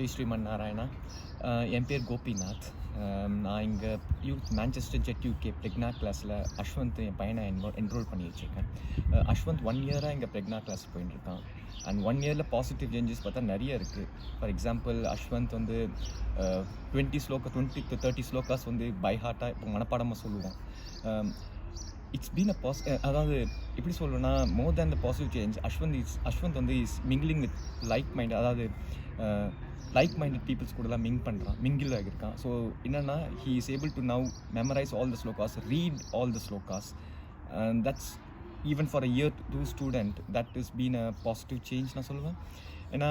ஜெய் ஸ்ரீமன் நாராயணா என் பேர் கோபிநாத். Um, நான் இங்கே யூத் மேன்செஸ்டர் ஜெட் யூகே ப்ரெக்னா கிளாஸில் அஷ்வந்த் என் பையனை என்ரோ என்ரோல் பண்ணி வச்சுருக்கேன். Uh, அஷ்வந்த் ஒன் இயராக இங்கே ப்ரெக்னா கிளாஸ் போயின்னு இருக்கான். அண்ட் ஒன் இயரில் பாசிட்டிவ் சேஞ்சஸ் பார்த்தா நிறைய இருக்குது ஃபார் எக்ஸாம்பிள் அஷ்வந்த் வந்து twenty shloka twenty to thirty shlokas வந்து பை ஹார்ட்டாக இப்போ மனப்பாடமாக சொல்லுவான். Um, it's been a pass அதாவது எப்படி சொல்லணும்னா more than the positive change Ashwanth is Ashwanth வந்து is mingling with like mind அதாவது லைக் மைண்டட் பீப்புள்ஸ் கூடலாம் மிங் பண்ணுறான் மிங்கில் ஆகியிருக்கான் ஸோ என்னென்னா he is able to now memorise all the shlokas read all the shlokas and that's even for a year to student that is been a positive change நான் சொல்லுவேன். ஏன்னா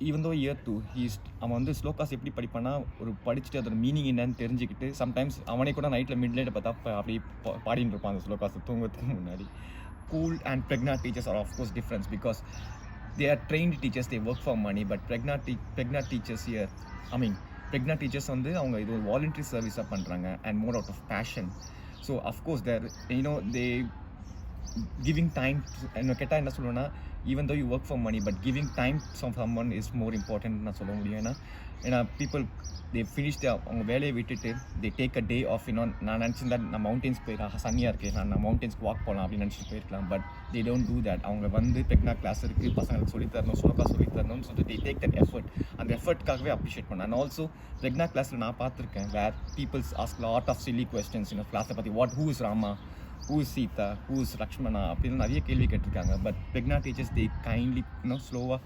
even though year two he's அவன் வந்து ஸ்லோகாஸ் எப்படி படிப்பானா ஒரு படிச்சுட்டு அதோட meaning என்னன்னு தெரிஞ்சுக்கிட்டு சம்டைம்ஸ் அவனே கூட நைட்டில் மிட் நைட்டை பார்த்தா ப- அப்படி பா- பாடின்னு இருப்பான் அந்த ஸ்லோகாஸ் தூங்குறதுக்கு முன்னாடி. Cool and ப்ரெக்னாட் teachers are of course difference because they are trained teachers they work for money but ப்ரெக்னாட் டீ ப்ரெக்னாட் teachers year I mean ப்ரெக்னாட் teachers வந்து அவங்க இது ஒரு வாலண்டரி சர்வீஸாக பண்ணுறாங்க and more out of passion so of course there you know they giving time என்ன கேட்டால் என்ன சொல்லுவேன்னா even though you work for money but giving time some someone is more important நான் சொல்ல முடியும். ஏன்னா ஏன்னா பீப்புள் தே ஃபினிஷ் தே அவங்க வேலையை விட்டுட்டு they take a day of இன்னும் நான் நினச்சிருந்தா நான் மவுண்டன்ஸ் போயிருக்கேன் சன்னியாக இருக்கேன் நான் நான் மவுண்டன்ஸ்க்கு வாக் போகலாம் அப்படின்னு நினச்சிட்டு போயிருக்கலாம் but they don't do that அவங்க வந்து டெக்னா கிளாஸ் இருக்குது பசங்களுக்கு சொல்லித் தரணும் ஸ்லோகா சொல்லித் தரணும்னு சொல்லிட்டு தே டேக் தட் எஃபர்ட் அந்த எஃபர்ட்காகவே அப்ரிஷியேட் பண்ணேன் அண்ட் ஆல்சோ டெக்னா கிளாஸில் நான் பார்த்துருக்கேன் where peoples ask lot of silly questions இந்த கிளாஸை பற்றி what who is Rama who is Sita who is Lakshmana அப்படின்னு நிறைய கேள்வி கேட்டிருக்காங்க. பட் பிரெக்னா டீச்சர்ஸ் தே கைண்ட்லி இன்னும் ஸ்லோவாக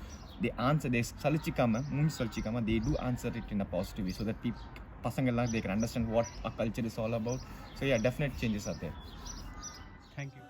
தே ஆன்சர் தே சலிச்சிக்காம மூணு சலிச்சிக்காம they do answer it in a positive so that beep பசங்கள்லாம் they can understand what a culture is all about so yeah definite changes are there thank you